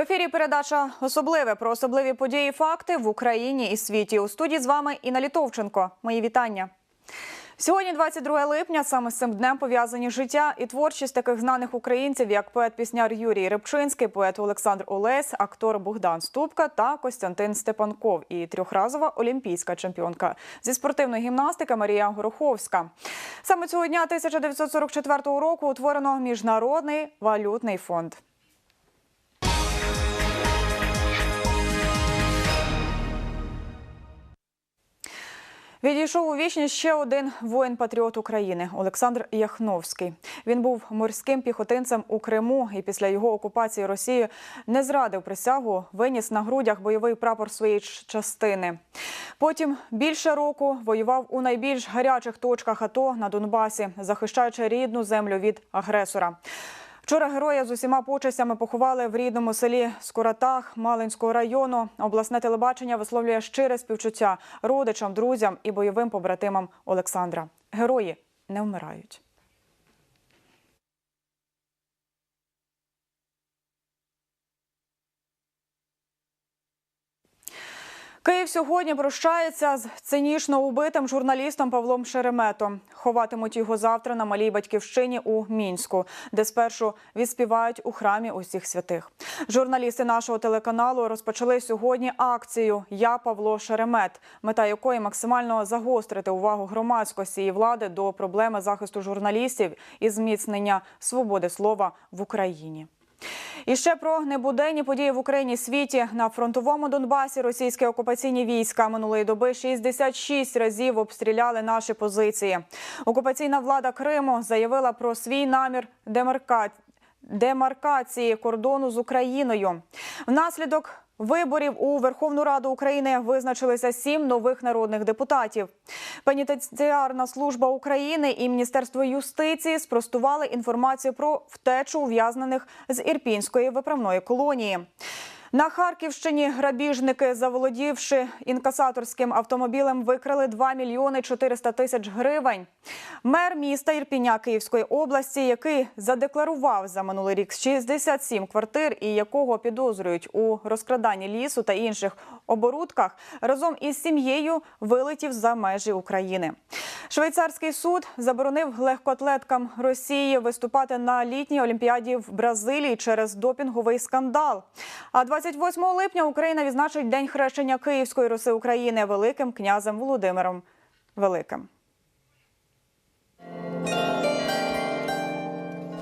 Ефірі передача особливе про особливі події і факти в Україні і світі. У студії з вами Інна Літовченко. Мої вітання. Сьогодні, 22 липня, саме з цим днем пов'язані життя і творчість таких знаних українців, як поет-пісняр Юрій Рибчинський, поет Олександр Олесь, актор Богдан Ступка та Костянтин Степанков і трьохразова олімпійська чемпіонка зі спортивної гімнастики Марія Гороховська. Саме цього дня 1944 року утворено міжнародний валютний фонд. Відійшов у вічність ще один воїн-патріот України Олександр Яхновський. Він був морським піхотинцем у Криму і після його окупації Росією не зрадив присягу, виніс на грудях бойовий прапор своєї частини. Потім більше року воював у найбільш гарячих точках АТО на Донбасі, захищаючи рідну землю від агресора. Вчора героя з усіма почестями поховали в рідному селі Скоратах Малинського району. Обласне телебачення висловлює щире співчуття родичам, друзям і бойовим побратимам Олександра. Герої не вмирають. Київ сьогодні прощається з цинічно убитим журналістом Павлом Шереметом. Ховатимуть його завтра на малій батьківщині у мінську, де спершу відспівають у храмі усіх святих. Журналісти нашого телеканалу розпочали сьогодні акцію Я Павло Шеремет, мета якої максимально загострити увагу громадськості і влади до проблеми захисту журналістів і зміцнення свободи слова в Україні. І ще про небуденні події в Україні світі на фронтовому Донбасі. Російські окупаційні війська минулої доби 66 разів обстріляли наші позиції. Окупаційна влада Криму заявила про свій намір демарка... демаркації кордону з Україною. Внаслідок виборів у Верховну Раду України визначилися сім нових народних депутатів. Пенітенціарна служба України і Міністерство юстиції спростували інформацію про втечу ув'язнених з Ірпінської виправної колонії. На Харківщині грабіжники, заволодівши інкасаторським автомобілем, викрали 2 мільйони 400 тисяч гривень. Мер міста Ірпіня Київської області, який задекларував за минулий рік 67 квартир і якого підозрюють у розкраданні лісу та інших оборудках, разом із сім'єю вилетів за межі України. Швейцарський суд заборонив легкоатлеткам Росії виступати на літній олімпіаді в Бразилії через допінговий скандал. А 28 липня Україна відзначить День хрещення Київської Руси України великим князем Володимиром Великим.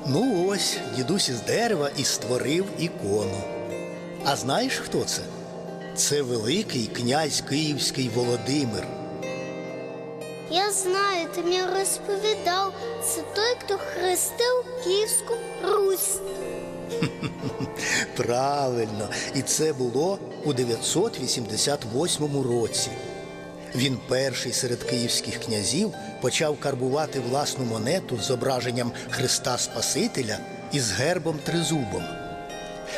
Ну ось, дідусь із дерева і створив ікону. А знаєш, хто це? Це великий князь Київський Володимир. Я знаю, ти мені розповідав. Це той, хто хрестив Київську Русь. Правильно, і це було у 988 році. Він перший серед київських князів почав карбувати власну монету з зображенням Христа Спасителя із гербом тризубом.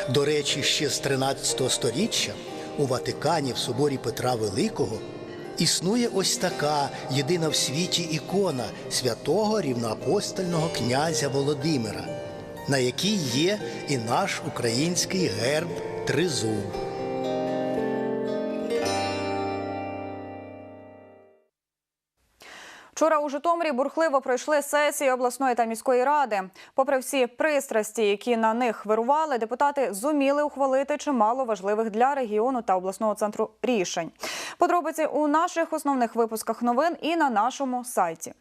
До речі, ще з 13 століття у Ватикані в соборі Петра Великого існує ось така єдина в світі ікона святого рівноапостольного князя Володимира, на якій є і наш український герб тризуб. Вчора у Житомирі бурхливо пройшли сесії обласної та міської ради. Попри всі пристрасті, які на них вирували, депутати зуміли ухвалити чимало важливих для регіону та обласного центру рішень. Подробиці у наших основних випусках новин і на нашому сайті.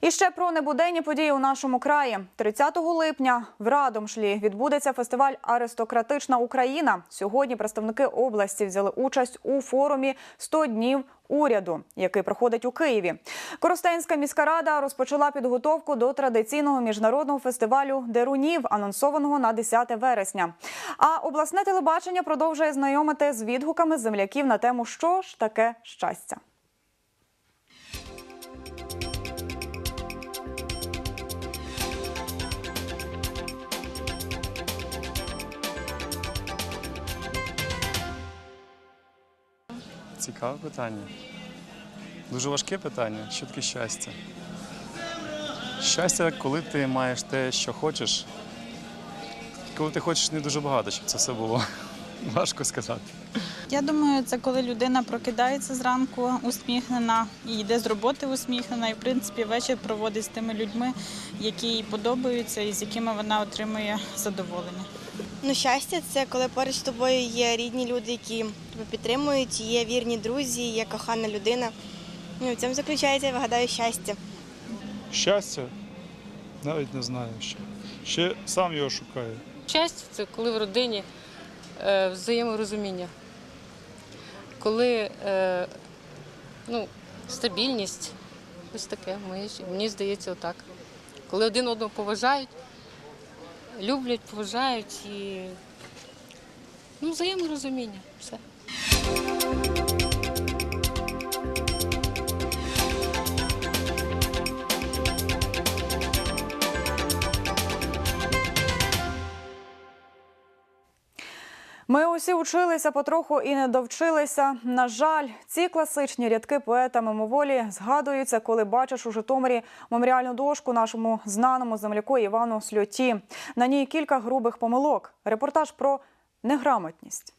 І ще про небуденні події у нашому краї. 30 липня в Радомшлі відбудеться фестиваль Аристократична Україна. Сьогодні представники області взяли участь у форумі «100 днів уряду, який проходить у Києві. Коростенська міська рада розпочала підготовку до традиційного міжнародного фестивалю Дерунів, анонсованого на 10 вересня. А обласне телебачення продовжує знайомити з відгуками земляків на тему, що ж таке щастя. Цікаве питання. Дуже важке питання. Що таке щастя? Щастя, коли ти маєш те, що хочеш, коли ти хочеш не дуже багато, щоб це все було. Важко сказати. Я думаю, це коли людина прокидається зранку усміхнена і йде з роботи усміхнена, і в принципі вечір проводить з тими людьми, які їй подобаються і з якими вона отримує задоволення. Ну, щастя це коли поруч з тобою є рідні люди, які тебе підтримують, є вірні друзі, є кохана людина. Ну, в цьому заключається, я вигадаю, щастя. Щастя? Навіть не знаю ще. Ще сам його шукаю. Щастя це коли в родині е, взаєморозуміння, коли е, ну, стабільність, ось таке, мені, мені здається, отак. Коли один одного поважають, люблять, поважають і ну, взаєморозуміння. Все. Ми усі училися потроху і не довчилися. На жаль, ці класичні рядки поета мимоволі згадуються, коли бачиш у Житомирі меморіальну дошку нашому знаному земляку Івану Сльоті. На ній кілька грубих помилок. Репортаж про неграмотність.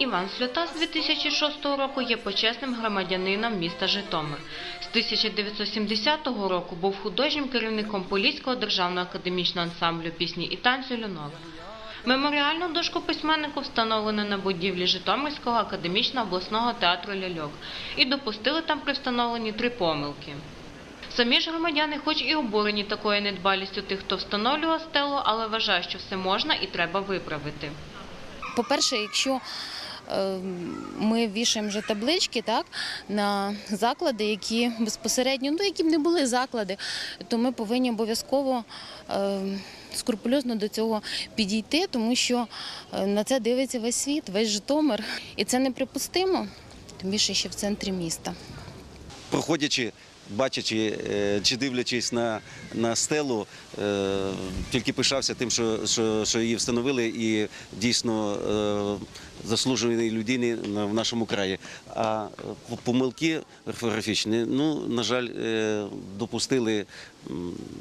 Іван Сльота з 2006 року є почесним громадянином міста Житомир. З 1970 року був художнім керівником Поліського державного академічного ансамблю пісні і танцю «Люнок». Меморіальну дошку письменнику встановлено на будівлі Житомирського академічного обласного театру «Ляльок» і допустили там при встановленні три помилки. Самі ж громадяни, хоч і обурені такою недбалістю тих, хто встановлював стелу, але вважають, що все можна і треба виправити. По-перше, якщо е, ми вішаємо вже таблички так, на заклади, які безпосередньо, ну які б не були заклади, то ми повинні обов'язково е, скрупульозно до цього підійти, тому що е, на це дивиться весь світ, весь Житомир. І це неприпустимо, тим більше ще в центрі міста. проходячи, бачачи е, чи дивлячись на, на стелу, е, тільки пишався тим, що, що, що її встановили, і дійсно е, заслуженої людини в нашому краї. А помилки орфографічні, ну, на жаль, допустили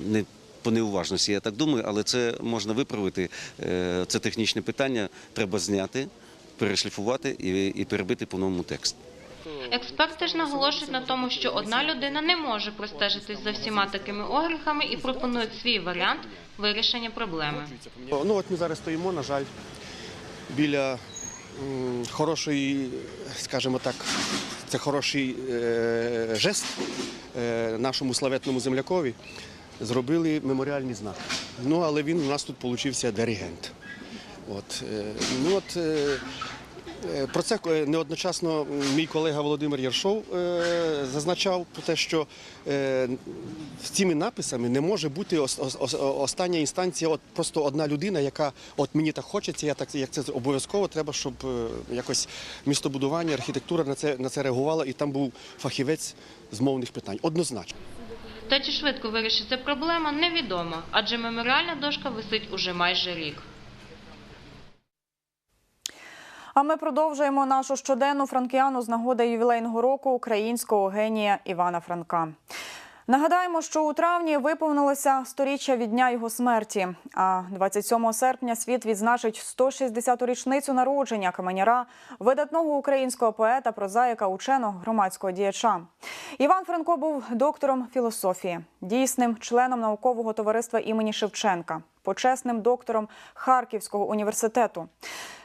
не. По неуважності, я так думаю, але це можна виправити. Це технічне питання. Треба зняти, перешліфувати і, і перебити по новому текст. Експерти ж наголошують на тому, що одна людина не може простежитись за всіма такими огріхами і пропонують свій варіант вирішення проблеми. Ну от ми зараз стоїмо, на жаль, біля хорошої, скажімо так, це хороший е, жест е, нашому славетному землякові. Зробили меморіальний знак. Ну, але він у нас тут получився диригент. От, е, ну, от, Про це е, неодночасно мій колега Володимир Яршов е, зазначав про те, що е, з цими написами не може бути ос- ос- ос- остання інстанція, от просто одна людина, яка от мені так хочеться, я так як це обов'язково треба, щоб е, якось містобудування, архітектура на це на це реагувала, і там був фахівець з мовних питань. Однозначно. Та чи швидко вирішиться проблема, невідомо, адже меморіальна дошка висить уже майже рік. А ми продовжуємо нашу щоденну франкіану з нагоди ювілейного року українського генія Івана Франка. Нагадаємо, що у травні виповнилося сторіччя від дня його смерті. А 27 серпня світ відзначить 160-ту річницю народження каменяра, видатного українського поета, прозаїка, ученого, громадського діяча. Іван Франко був доктором філософії, дійсним членом наукового товариства імені Шевченка, почесним доктором Харківського університету.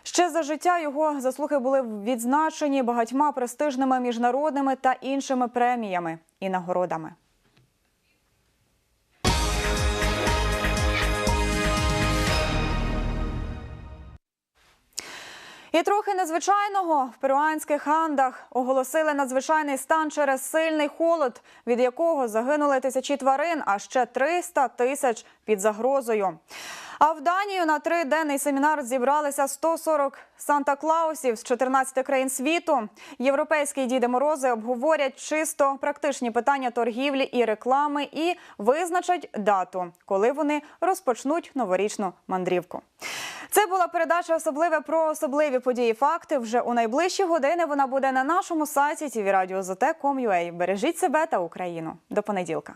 Ще за життя його заслуги були відзначені багатьма престижними міжнародними та іншими преміями і нагородами. І трохи незвичайного в перуанських андах оголосили надзвичайний стан через сильний холод, від якого загинули тисячі тварин, а ще 300 тисяч під загрозою. А в Данію на триденний семінар зібралися 140 Санта-Клаусів з 14 країн світу. Європейські діди Морози обговорять чисто практичні питання торгівлі і реклами і визначать дату, коли вони розпочнуть новорічну мандрівку. Це була передача особливе про особливі події. Факти вже у найближчі години. Вона буде на нашому сайті tvradio.zt.com.ua. Бережіть себе та Україну. До понеділка.